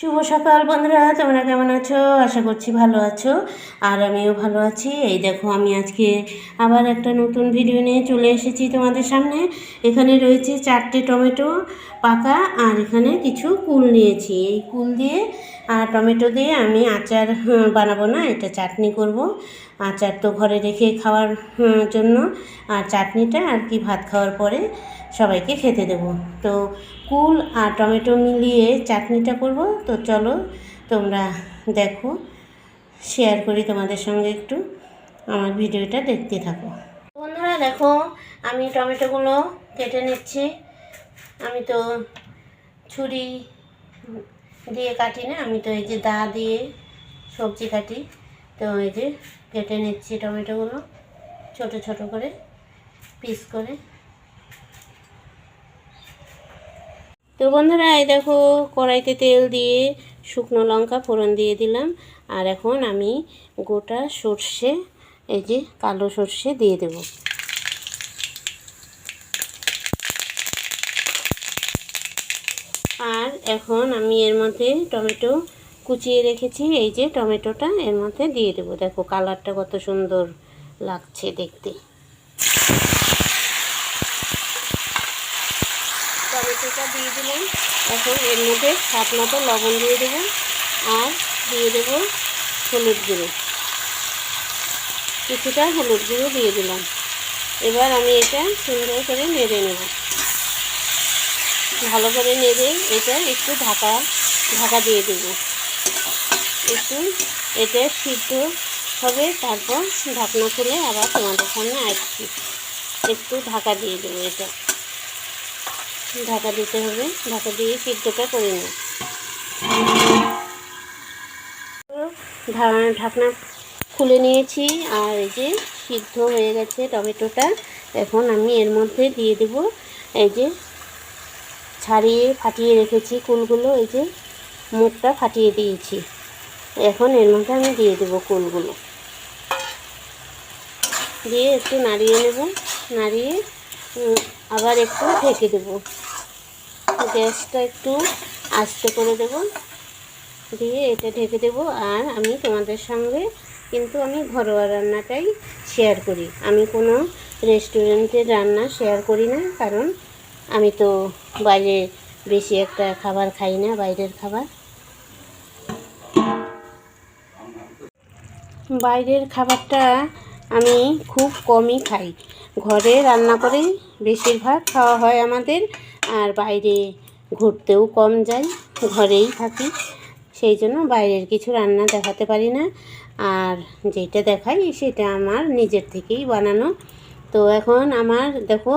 শুভ সকাল বন্ধুরা, তোমরা কেমন আছো? আশা করছি ভালো আছো, আর আমিও ভালো আছি। এই দেখো, আমি আজকে আবার একটা নতুন ভিডিও নিয়ে চলে এসেছি তোমাদের সামনে। এখানে রয়েছে চারটে টমেটো পাকা, আর এখানে কিছু কুল নিয়েছি। এই কুল দিয়ে আর টমেটো দিয়ে আমি আচার বানাবো না, এটা চাটনি করব। আচার তো ঘরে রেখে খাওয়ার জন্য। আর চাটনিটা আর কি ভাত খাওয়ার পরে সবাইকে খেতে দেবো। তো কুল আর টমেটো মিলিয়ে চাটনিটা করব। তো চলো তোমরা দেখো শেয়ার করি তোমাদের সঙ্গে একটু। আমার ভিডিওটা দেখতে থাকো। বন্ধুরা দেখো, আমি টমেটোগুলো কেটে নিচ্ছি। আমি তো ছুরি দিয়ে কাটি না, আমি তো এই যে দা দিয়ে সবজি কাটি। তো এই যে কেটে নিচ্ছি টমেটোগুলো, ছোট ছোট করে, পিস করে। তো বন্ধুরা, এই দেখো কড়াইতে তেল দিয়ে শুকনো লঙ্কা ফোড়ন দিয়ে দিলাম। আর এখন আমি গোটা সর্ষে, এই যে কালো সর্ষে দিয়ে দেব। আর এখন আমি এর মধ্যে টমেটো কুচিয়ে রেখেছি। এই যে টমেটোটা এর মধ্যে দিয়ে দেবো। দেখো কালারটা কত সুন্দর লাগছে দেখতে। টমেটোটা দিয়ে দিলাম। এখন এর মধ্যে স্বাদ মতো লবণ দিয়ে দেবো আর দিয়ে দেবো হলুদ গুঁড়ো। কিছুটা হলুদ গুঁড়ো দিয়ে দিলাম। এবার আমি এটা সুন্দর করে নেড়ে নেব। ভালো করে নেড়ে এটা একটু ঢাকা ঢাকা দিয়ে দেব। একটু এটা সিদ্ধ হবে, তারপর ঢাকনা খুলে আবার তোমাদের সামনে আসছি। একটু ঢাকা দিয়ে দেবো এটা। ঢাকা দিতে হবে, ঢাকা দিয়ে সিদ্ধটা করে নেব। ঢাকনা খুলে নিয়েছি, আর এই যে সিদ্ধ হয়ে গেছে টমেটোটা, এখন আমি এর মধ্যে দিয়ে দেব এই যে ছাড়িয়ে ফাটিয়ে রেখেছি কুলগুলো, এই যে মুখটা ফাটিয়ে দিয়েছি। এখন এর মধ্যে আমি দিয়ে দেবো কুলগুলো। দিয়ে একটু নাড়িয়ে নেব, নাড়িয়ে আবার একটু ঢেকে দেবো। গ্যাসটা একটু আস্তে করে দেব। দিয়ে এটা ঢেকে দেব। আর আমি তোমাদের সঙ্গে কিন্তু আমি ঘরোয়া রান্নাটাই শেয়ার করি। আমি কোনো রেস্টুরেন্টের রান্না শেয়ার করি না, কারণ আমি তো বাইরে বেশি একটা খাবার খাই না, বাইরের খাবার। বাইরের খাবারটা আমি খুব কমই খাই। ঘরে রান্না করেই বেশিরভাগ খাওয়া হয় আমাদের, আর বাইরে ঘুরতেও কম যাই, ঘরেই থাকি। সেই জন্য বাইরের কিছু রান্না দেখাতে পারি না, আর যেটা দেখাই সেটা আমার নিজের থেকেই বানানো। তো এখন আমার, দেখো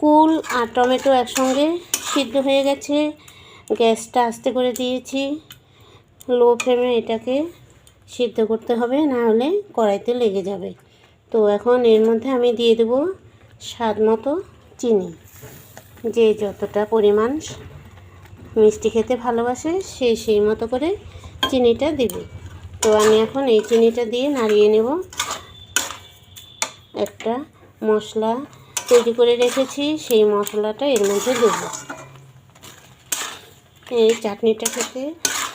কুল আর টমেটো একসঙ্গে সিদ্ধ হয়ে গেছে। গ্যাসটা আস্তে করে দিয়েছি। লো ফ্লেমে এটাকে সিদ্ধ করতে হবে, না হলে কড়াইতে লেগে যাবে। তো এখন এর মধ্যে আমি দিয়ে দেবো স্বাদ মতো চিনি। যে যতটা পরিমাণ মিষ্টি খেতে ভালোবাসে, সে সেই মতো করে চিনিটা দেবে। তো আমি এখন এই চিনিটা দিয়ে নাড়িয়ে নেব। একটা মশলা তৈরি করে রেখেছি, সেই মশলাটা এর মধ্যে দেব। এই চাটনিটা খেতে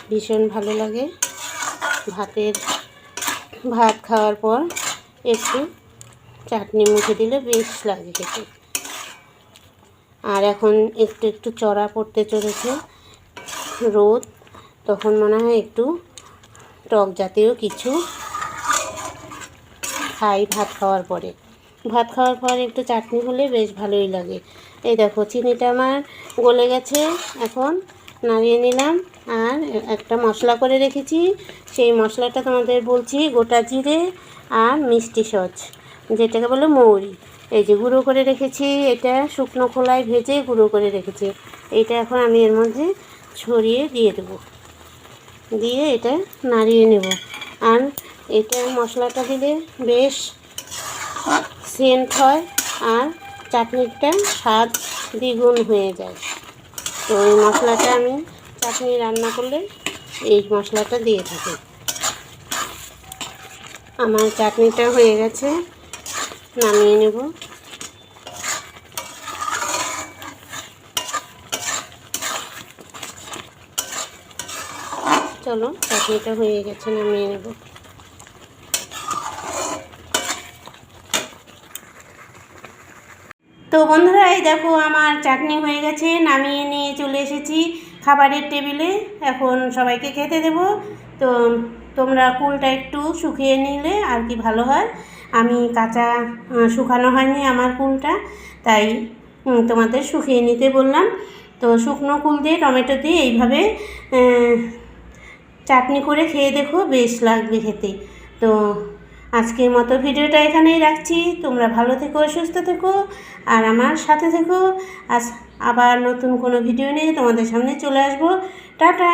ভীষণ ভালো লাগে। ভাতের, ভাত খাওয়ার পর একটু চাটনি মুখে দিলে বেশ লাগে খেতে। আর এখন একটু একটু চড়া পড়তে চলেছে। রোদ, তখন মনে হয় একটু টক জাতীয় কিছু খাই ভাত খাওয়ার পরে। ভাত খাওয়ার পর একটু চাটনি হলে বেশ ভালোই লাগে। এই দেখো, চিনিটা আমার গলে গেছে। এখন নাড়িয়ে নিলাম। আর একটা মশলা করে রেখেছি। সেই মশলাটা তোমাদের বলছি গোটা জিরে আর মিষ্টি সচ যেটাকে বলে মৌরি। এই যে গুঁড়ো করে রেখেছি, এটা শুকনো খোলায় ভেজে গুঁড়ো করে রেখেছি। এটা এখন আমি এর মধ্যে ছড়িয়ে দিয়ে দেবো। দিয়ে এটা নাড়িয়ে নেব। আর এটা মশলাটা দিলে বেশ সেন্ট হয় আর চাটনিটা স্বাদ দ্বিগুণ হয়ে যায়। তো এই মশলাটা আমি চাটনি রান্না করলে এই মশলাটা দিয়ে থাকি। আমার চাটনিটা হয়ে গেছে, নামিয়ে নেব। চলো, চাটনিটা হয়ে গেছে, নামিয়ে নেব। তো বন্ধুরা, এই দেখো আমার চাটনি হয়ে গেছে। নামিয়ে নিয়ে চলে এসেছি খাবারের টেবিলে। এখন সবাইকে খেতে দেব। তো তোমরা কুলটা একটু শুকিয়ে নিলে আর কি ভালো হয়। আমি কাঁচা শুকানো হয়নি আমার কুলটা, তাই তোমাদের শুকিয়ে নিতে বললাম। তো শুকনো কুল দিয়ে, টমেটো দিয়ে এইভাবে চাটনি করে খেয়ে দেখো, বেশ লাগবে খেতে। তো আজকের মতো ভিডিওটা এখানেই রাখছি। তোমরা ভালো থেকো, সুস্থ থেকো, আর আমার সাথে থেকো। আজ আবার নতুন কোনো ভিডিও নিয়ে তোমাদের সামনে চলে আসব। টাটা!